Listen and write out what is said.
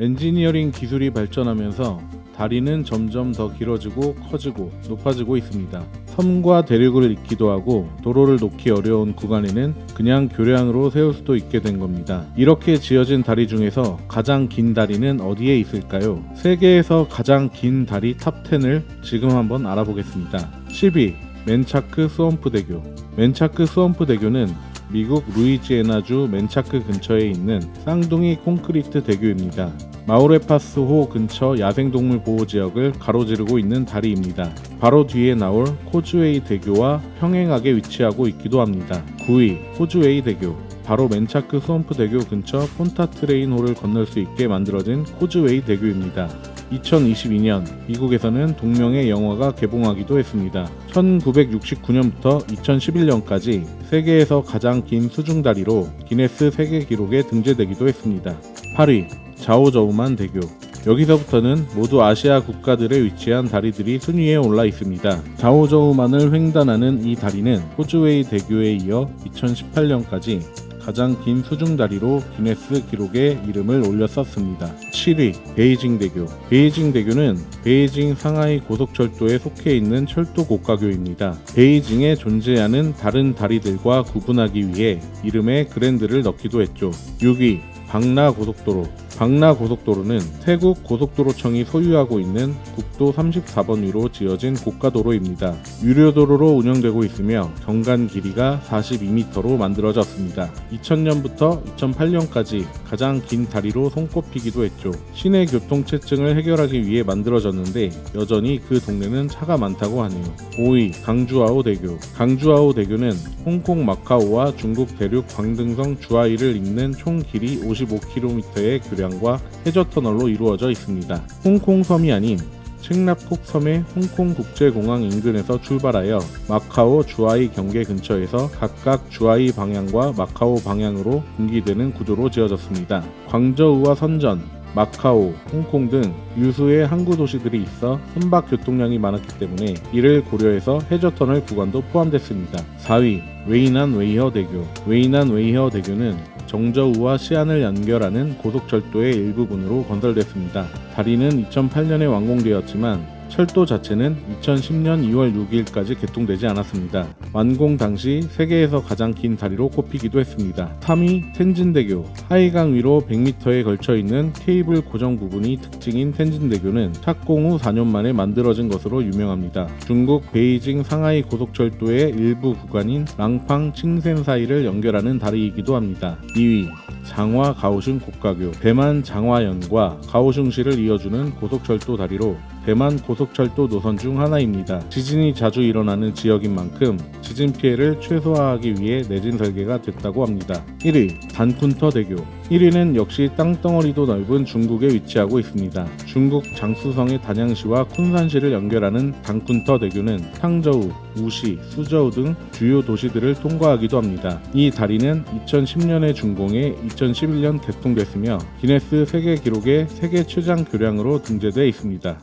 엔지니어링 기술이 발전하면서 다리는 점점 더 길어지고 커지고 높아지고 있습니다. 섬과 대륙을 잇기도 하고 도로를 놓기 어려운 구간에는 그냥 교량으로 세울 수도 있게 된 겁니다. 이렇게 지어진 다리 중에서 가장 긴 다리는 어디에 있을까요? 세계에서 가장 긴 다리 탑 10을 지금 한번 알아보겠습니다. 10위 맨차크 스원프 대교. 맨차크 스원프 대교는 미국 루이지애나주 맨차크 근처에 있는 쌍둥이 콘크리트 대교입니다. 마우레파스호 근처 야생동물 보호 지역을 가로지르고 있는 다리입니다. 바로 뒤에 나올 코즈웨이 대교와 평행하게 위치하고 있기도 합니다. 9위 코즈웨이 대교. 바로 맨차크 스원프 대교 근처 폰타 트레인호를 건널 수 있게 만들어진 코즈웨이 대교입니다. 2022년 미국에서는 동명의 영화가 개봉하기도 했습니다. 1969년부터 2011년까지 세계에서 가장 긴 수중다리로 기네스 세계 기록에 등재되기도 했습니다. 8위 자오저우만 대교 여기서부터는 모두 아시아 국가들에 위치한 다리들이 순위에 올라 있습니다. 자오저우만을 횡단하는 이 다리는 호주웨이 대교에 이어 2018년까지 가장 긴 수중 다리로 기네스 기록에 이름을 올렸었습니다. 7위 베이징 대교. 베이징 대교는 베이징 상하이 고속철도에 속해 있는 철도 고가교입니다. 베이징에 존재하는 다른 다리들과 구분하기 위해 이름에 그랜드를 넣기도 했죠. 6위 방라 고속도로. 방라 고속도로는 태국 고속도로청이 소유하고 있는 국도 34번 위로 지어진 고가도로입니다. 유료도로로 운영되고 있으며 경간 길이가 42m로 만들어졌습니다. 2000년부터 2008년까지 가장 긴 다리로 손꼽히기도 했죠. 시내 교통체증을 해결하기 위해 만들어졌는데 여전히 그 동네는 차가 많다고 하네요. 5위 강주아오 대교. 강주아오 대교는 홍콩 마카오와 중국 대륙 광등성 주아이를 잇는 총 길이 55km의 교량 과 해저 터널로 이루어져 있습니다. 홍콩 섬이 아닌 첵납콕 섬의 홍콩 국제공항 인근에서 출발하여 마카오 주아이 경계 근처에서 각각 주아이 방향과 마카오 방향으로 분기되는 구조로 지어졌습니다. 광저우와 선전, 마카오, 홍콩 등 유수의 항구 도시들이 있어 선박 교통량이 많았기 때문에 이를 고려해서 해저 터널 구간도 포함됐습니다. 4위 웨이난 웨이허 대교 웨이난 웨이허 대교는 정저우와 시안을 연결하는 고속철도의 일부분으로 건설됐습니다. 다리는 2008년에 완공되었지만 철도 자체는 2010년 2월 6일까지 개통되지 않았습니다. 완공 당시 세계에서 가장 긴 다리로 꼽히기도 했습니다. 3위 텐진대교 하이강 위로 100m에 걸쳐 있는 케이블 고정 부분이 특징인 텐진대교는 착공 후 4년 만에 만들어진 것으로 유명합니다. 중국 베이징 상하이 고속철도의 일부 구간인 랑팡 칭센 사이를 연결하는 다리이기도 합니다. 2위 장화 가오슝 고가교 대만 장화연과 가오슝시를 이어주는 고속철도 다리로 대만 고속철도 노선 중 하나입니다. 지진이 자주 일어나는 지역인 만큼 지진 피해를 최소화하기 위해 내진 설계가 됐다고 합니다. 1위 단쿤터 대교 1위는 역시 땅덩어리도 넓은 중국에 위치하고 있습니다. 중국 장수성의 단양시와 쿤산시를 연결하는 단쿤터 대교는 탕저우, 우시, 수저우 등 주요 도시들을 통과하기도 합니다. 이 다리는 2010년에 준공해 2011년 개통됐으며 기네스 세계 기록에 세계 최장 교량으로 등재돼 있습니다.